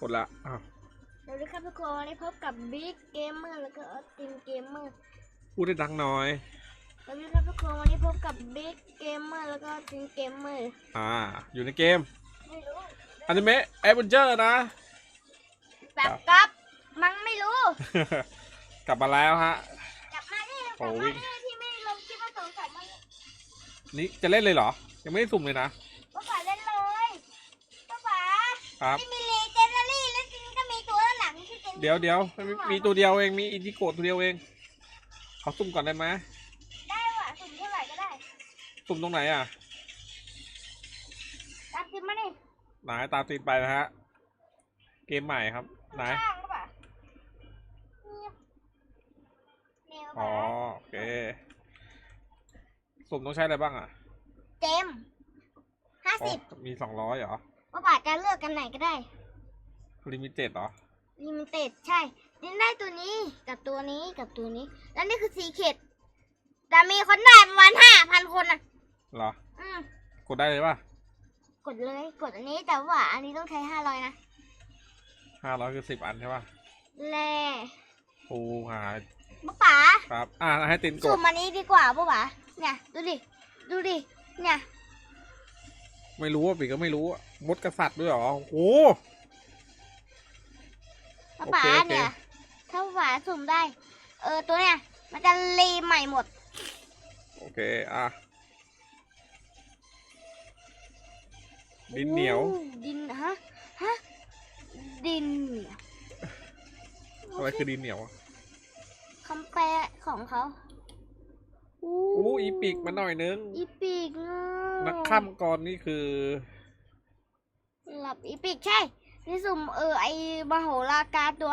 กดละอ้าวสวัสดีครับทุกคนวันนี้พบกับบิ๊กเกมเมอร์แล้วก็ออสตินเกมเมอร์พูดได้ดังหน่อย สวัสดีครับทุกคนวันนี้พบกับบิ๊กเกมเมอร์แล้วก็ออสตินเกมเมอร์อ่า อยู่ในเกมไม่รู้อนิเมะแอดเวนเจอร์นะ แบบกับมั้งไม่รู้ กลับมาแล้วฮะ กลับมาที่กโอ้ลับวิ่มางที่ที่ไม่ได้ลงคลิปมาสองสามวันนี่จะเล่นเลยเหรอ ยังไม่ได้สุ่มเลยนะป้าป๋าเล่นเลยป้าป๋าครับที่มีเเป็นเดี๋ยวเดี๋ยวมีมีตัวเดียวเองมีอิจิโกะตัวเดียวเองเขาสุ่มก่อนได้ไหมได้ว่ะสุ่มเท่าไหร่ก็ได้สุ่มตรงไหนอะตามจิ้มมาดิไหนตามตีนไปนะฮะเกมใหม่ครับไหนข้างๆก็ป่ะเนี่ยแนวอ๋อป่ะโอเคสุ่มต้องใช้อะไรบ้างอะเต็มห้าอ๋อสิบมีสองร้อยเหรอ ว่าป่าจะเลือกกันไหนก็ได้ลิมิเต็ดเหรอ ลิมิเต็ดใช่ดินได้ตัวนี้กับตัวนี้กับตัวนี้ แล้วนี่คือสีเข็ดแต่มีคนได้ประมาณห้าพันคนอะเหรอ อืมกดได้เลยป่ะ กดเลยกดอันนี้แต่ว่าอันนี้ต้องใช้ห้าร้อยนะห้าร้อยคือสิบอันใช่ป่ะแลปูหาป้าป๋าครับ อ่าให้ตินกสุ่ดมอันนี้ดีกว่าป้าป๋าเนี่ย ดูดิ ดูดิ เนี่ย ไม่รู้อะปีก็ไม่รู้อะมดกษัตริย์ด้วยเหรอ โอ้โหป้าป๋า โอเคโอเคเนี่ยถ้าป้าป๋าสุ่มได้ เออตัวเนี่ย มันจะรีใหม่หมด โอเคอะดินเหนียว อู้ดินฮะฮะดินเหนียวอะไรคือดินเหนียวอะคำแปลของเขาอู้อู้อีปิกมาหน่อยนึง อีปิกเนอะนักข้ามก่อนนี่คือ หลับอีปิกใช่ นี่สุ่มเออไอมโหรากาตัว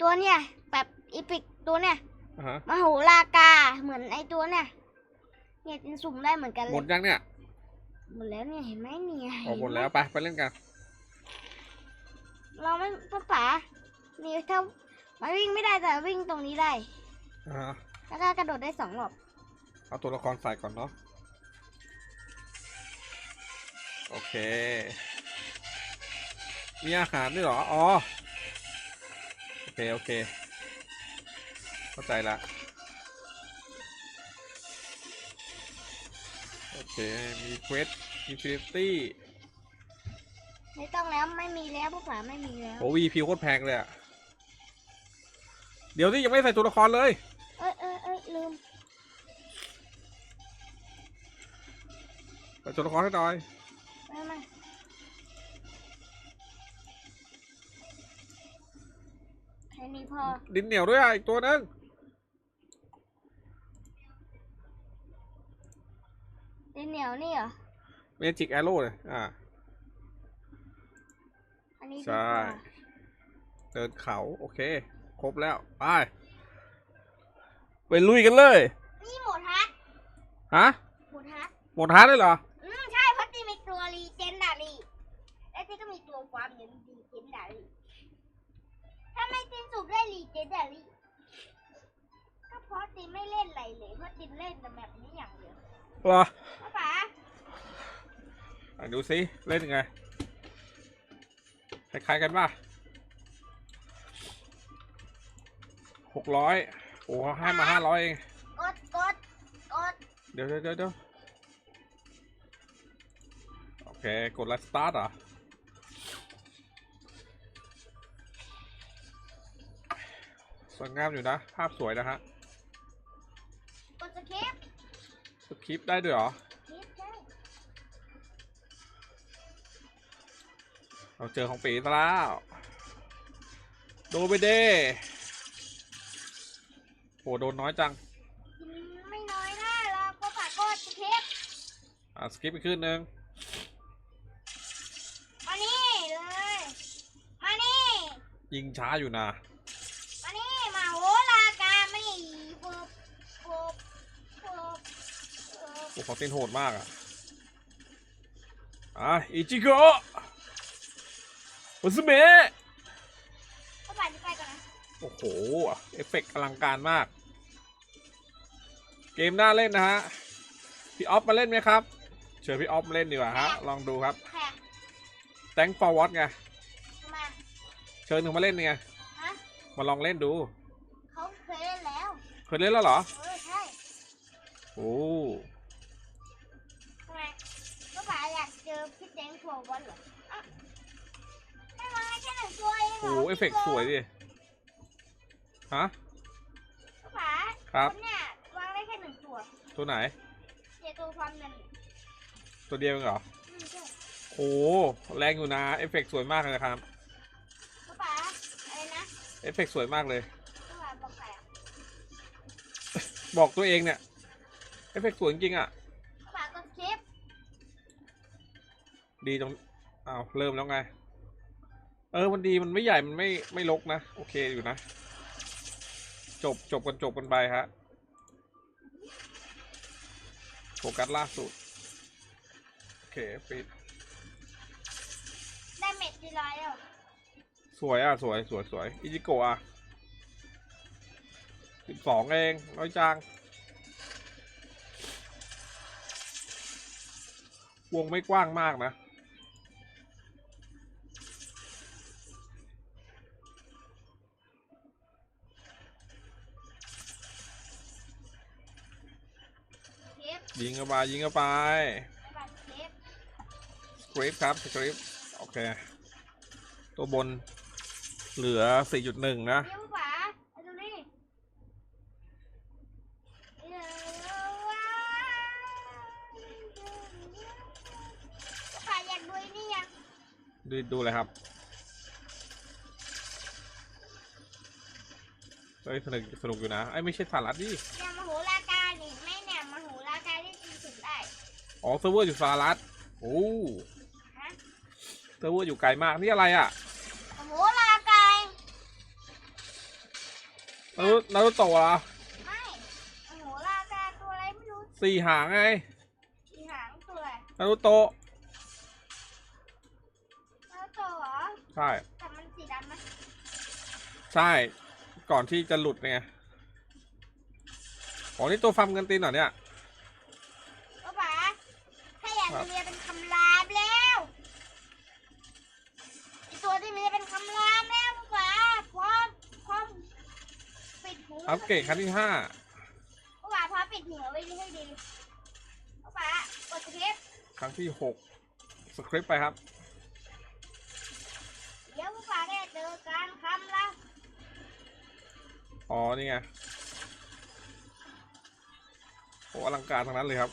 ตัวเนี่ย แบบอีปิกตัวเนี่ยอะฮะมโหรากาเหมือนไอตัวเนี่ยเนี่ยจินสุ่มได้เหมือนกันเลหมดยยังเนี่ยหมดแล้วเนี่ยเห็นไหมเนี่ยออกหมดแล้วไปไปเล่นกันเราไม่ป้าป๋านี่ถ้ามันวิ่งไม่ได้แต่วิ่งตรงนี้ได้ อ่าฮะแล้วก็กระโดดได้สองรอบเอาตัวละครใส่ก่อนเนาะโอเค มีอาหารด้วยเหรอ อ๋อ โอเค โอเค เข้าใจละ โอเค มีเควสอินฟินิตี้ไม่ต้องแล้วไม่มีแล้วป้าป๋าไม่มีแล้วโหวีพิวโคตรแพงเลยอะเดี๋ยวที่ยังไม่ใส่ตัวละครเลย เอ้ยเอ้ยเอ้ยลืม ใส่ตัวละครให้หน่อย นี้พอ ดินเหนียวด้วยอะอีกตัวนึงดินเหนียวนี่เหรอ เมจิกแอโร่เลยอ่า อันนี้ดีใช่กว่าเดินเขา โอเค ครบแล้ว ไป ไปลุยกันเลย นี่หมดฮัทฮะ หมดฮัทหมดฮาร์ดเลยเหรอ อืมใช่เพราะจีมีตัวรีเจนดารีและจีก็มีตัวความเหมือนรีเจนดารี ถ้าไม่จีนสูบได้รีเจนดารีก็เพราะจีไม่เล่นอะไรเลย เพราะจีเล่นแต่แบบนี้อย่างเดียวเหรอป้าป๋าอะดูสิเล่นยังไงคล้ายๆกันป่ะหกร้อยโอ้เขาให้มาห้าร้อยเอง กดกดกดเดี๋ยวเดี๋ยวเดี๋ยวเดี๋ยวโอเค กดไลฟ์สตาร์ทเห สวยงามอยู่นะ ภาพสวยนะฮะกดสคริปต์สคริปต์ได้ด้วยเหรอ คลิปใช่เราเจอของปีซะแล้วดูไปเด้โหโดนน้อยจังอืมไม่น้อยหน้าหรอกป้าป๋ากดสคริปต์อะสคริปต์ไปขึ้นหนึ่งมานี่เลย มานี่ยิงช้าอยู่นะ ปุ๊บโอ้ของเต้นโหดมากอะ อะอิจิโกะอุสเมะป้าป๋าจะไปก่อนนะ โอ้โห เอฟเฟกต์อลังการมาก เกมน่าเล่นนะฮะ พี่ออฟมาเล่นไหมครับ เชิญพี่ออฟมาเล่นดีกว่าฮะ ลองดูครับแค่ Thank for what ไงแค่เชิญหนูมาเล่นไง ฮะมาลองเล่นดู เขาเคยเล่นแล้ว เคยเล่นแล้วเหรอ เออ ใช่ โอ้ ทำไมก็ป๋าอยากเจอพี่เจ๊งโชว์ บอลเหรออะไม่มาแค่หนึ่งตัวเองเหโหรอเอฟเฟกต์สวยดิฮะก็ป๋าครับนเนี่ยวางได้แค่หนึ่งตัวตัวไหนเจตัวความนั่นตัวเดียวเองเหรออืมใช่โหแรงอยู่นะเอฟเฟกต์สวยมากเลยนะครับก็ป๋าอะไรนะเอฟเฟกต์สวยมากเลยก็ป๋าบอกใครอะบอกตัวเองเนี่ยเอฟเฟกต์สวยจริงๆอะ ดีตรงอ้าวเริ่มแล้วไง เออมันดีมันไม่ใหญ่มันไม่ไม่ลกนะ โอเคอยู่นะ จบจบกันจบกันไปฮะโฟกัสล่าสุด โอเคปิด ได้เม็ดกี่ร้อยแล้ว สวยอะ สวยสวยสวยอิจิโกะอะสิบสองเองน้อยจังวงไม่กว้างมากนะ ยิงเข้าไปยิงเข้าไปสคริปครับสคริปโอเค ตัวบนเหลือ 4.1 นะเดี๋ยวป๋าเอาดูนี่เดี๋ยวว้าวก็ป๋าอยากดูไอ้นี่ยังดูดูเลยครับเฮ้ยสนุกสนุกอยู่นะไอ้ไม่ใช่สารัฐดิเนี่ยมโหรากานี่ไม่เนี่ยมโหรากาที่ตีสุดได้ อ๋อเซิร์ฟเวอร์อยู่สหรัฐโอ้ฮะเซิร์ฟเวอร์อยู่ไกลมากนี่อะไรอะมโหรากานารุนารุโตะเหรอไม่มโหรากาตัวอะไรไม่รู้สี่หางไงสีหางตัวอะไรนารุโตะแล้วตัวเหรอใช่แต่มันสีดำไหมใช่ก่อนที่จะหลุดไงอ๋อนี่ตัวฟาร์มเงินตีนเหรอเนี่ยก็ป๋า ถ้าอยากครัจะบเรียนเป็นคำรามแล้วไอตัวที่เรียนเป็นคำรามแล้วป๋าพร้อมพร้อมปิดหูอัปเกรดครั้งที่ห้าก็ป๋าพร้อมปิดหูไว้ให้ดีก็ป๋ากดเทปครั้งที่หกสคริปต์ไปครับเดี๋ยวก็ป๋าได้เจอการคำละอ๋อนี่ไงโอ้อลังการทั้งนั้นเลยครับ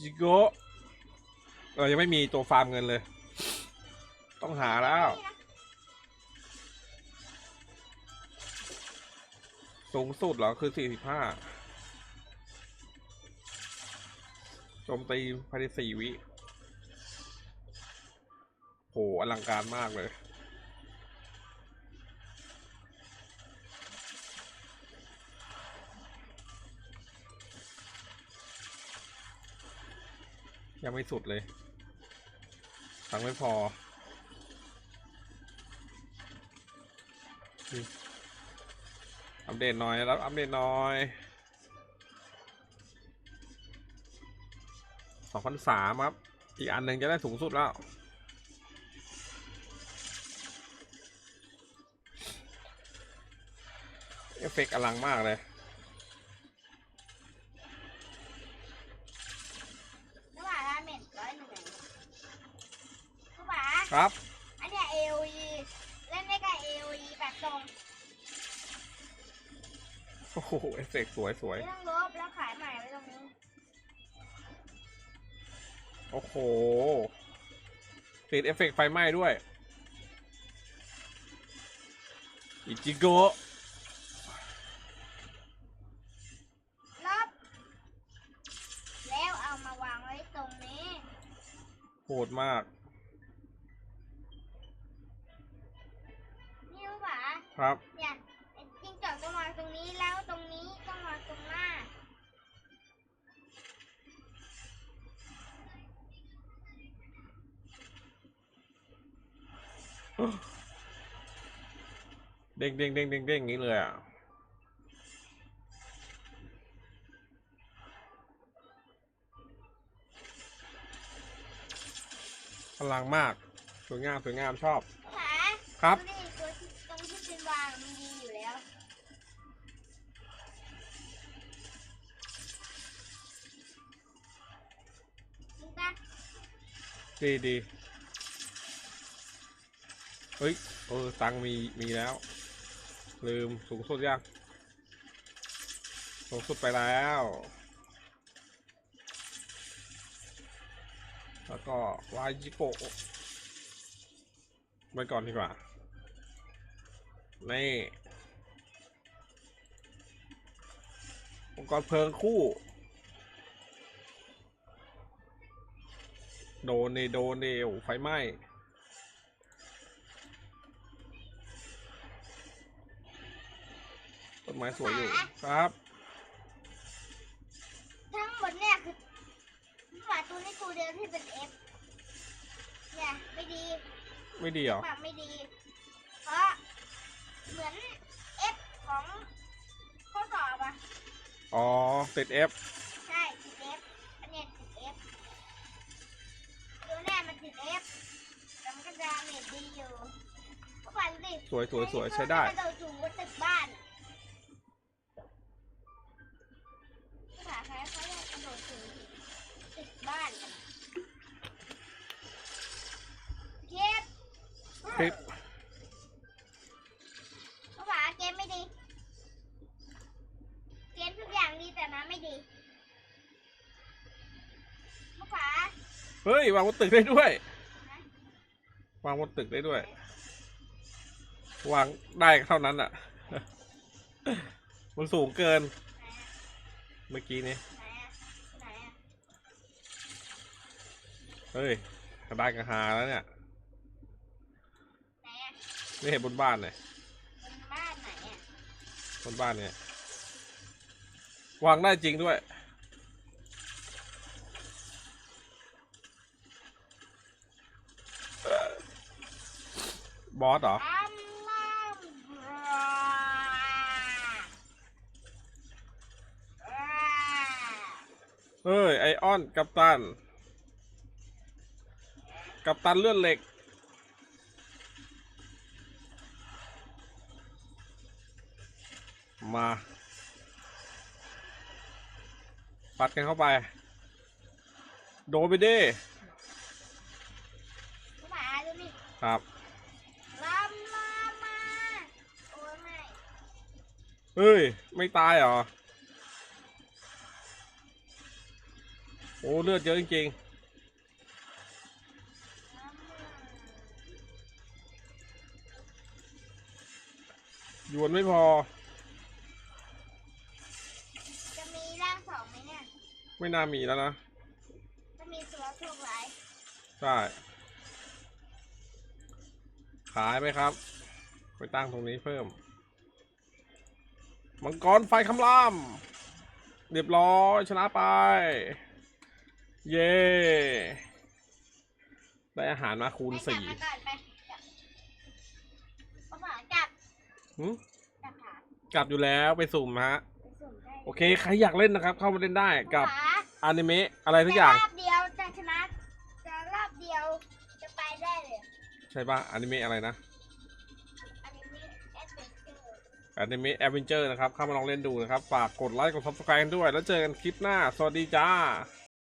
จิโกเรายังไม่มีตัวฟาร์มเงินเลย ต้องหาแล้ว สูงสุดเหรอ คือ45โจมตีภายใน4วิ โห อลังการมากเลย ยังไม่สุดเลยตังไม่พออัปเดตหน่อยแล้วอัปเดตหน่อยสองพันสามครับ อีกอันหนึ่งจะได้สูงสุดแล้วเอฟเฟกอลังมากเลย ระหว่างราเมนร้อยหนึ่งก็ป๋า ครับ อันเนี้ย AOE เล่นได้กับ AOE แบบตรงโอ้โหเอฟเฟกต์สวยสวยไม่ต้องลบแล้วขายใหม่ไว้ตรงนี้โอ้โห ติดเอฟเฟกต์ไฟไหม้ด้วย อิจิโกะลบแล้วเอามาวางไว้ตรงนี้ โหดมาก นี่รู้ป่ะ ครับ เนี่ยไอ้จิ้งจอกต้องวางตรงนี้แล้วตรงนี้ต้องวางตรงหน้า เด้งเด้งเด้งเด้งเด้งอย่างนี้เลยอะพลังมาก สวยงาม สวยงามชอบขาครับ ดูดิ วางมันดีอยู่แล้วมึงปะดีดีเฮ้ยเออตังค์มีมีแล้ว ลืมสูงสุดยังสูงสุดไปแล้ว แล้วก็วายจิโกะไปก่อนดีกว่า นี่องค์กรเพลิงคู่ โดนเนโดนเนโอ้ไฟไหม้ต้นไม้สวยอยู่ครับ ทั้งหมดเนี่ยคือหมาตัวนี้ตัวเดียวที่เป็น F เนี่ยไม่ดี ไม่ดีเหรอ หมาไม่ดี เพราะ เหมือน F ของข้อสอบอะอ๋อ ติด F ใช่ติด F อันเนี้ยติด F ตัวแน่มันติด F แต่มันก็ดาเมจดีอยู่พวกมันดิสวยสวยสวยใช้ได้กระโดดสูงบนตึกบ้านภาษาไทยเขาเรียกกระโดดสูงตึกบ้านกันเก็บ คลิป ภาษาเกมไม่ดี เกมทุกอย่างดีแต่น้ำไม่ดีภาษา เฮ้ยวางบนตึกได้ด้วย วางบนตึกได้ด้วย วางได้เท่านั้นอะ มันสูงเกินไหนอะเมื่อกี้นี้ไหนอะไหนอะเฮ้ยกระได้กระหาแล้วเนี่ยไหนอะไม่เห็นบนบ้านเลยบนบ้านไหนอะบนบ้านเนี่ยวางได้จริงด้วย บอสเหรออัมลัมราอ่าเฮ้ย ไอออน กัปตัน กัปตันเลื่อนเหล็ก มา ปัดกันเข้าไป โดนไปดิภาษาดูนี่ครับ เฮ้ย ไม่ตายเหรอ โอ้เลือดเยอะจริงลัมมาๆหยวนไม่พอ จะมีร่างสองไหมเนี่ย ไม่น่ามีแล้วนะ จะมีตัวโชคร้ายใช่ ขายไหมครับ ไปตั้งตรงนี้เพิ่ม มังกรไฟคำราม เรียบร้อยชนะไป เย้ได้อาหารมาคูณไปสี่จับมาก่อนไปจับภาษาจับหึจับขากลับอยู่แล้วไปสุ่มฮะ ไปสุ่มได้โอเค ใครอยากเล่นนะครับ เข้ามาเล่นได้กับภาษาอนิเมะอะไรทุกอย่าง จะรอบเดียวจะชนะจะรอบเดียวจะไปได้เลย ใช่ปะอนิเมะอะไรนะ อนิเมะแอดเวนเจอร์นะครับ เข้ามาลองเล่นดูนะครับ ฝากกดไลค์ กด subscribe กันด้วย แล้วเจอกันคลิปหน้า สวัสดีจ้า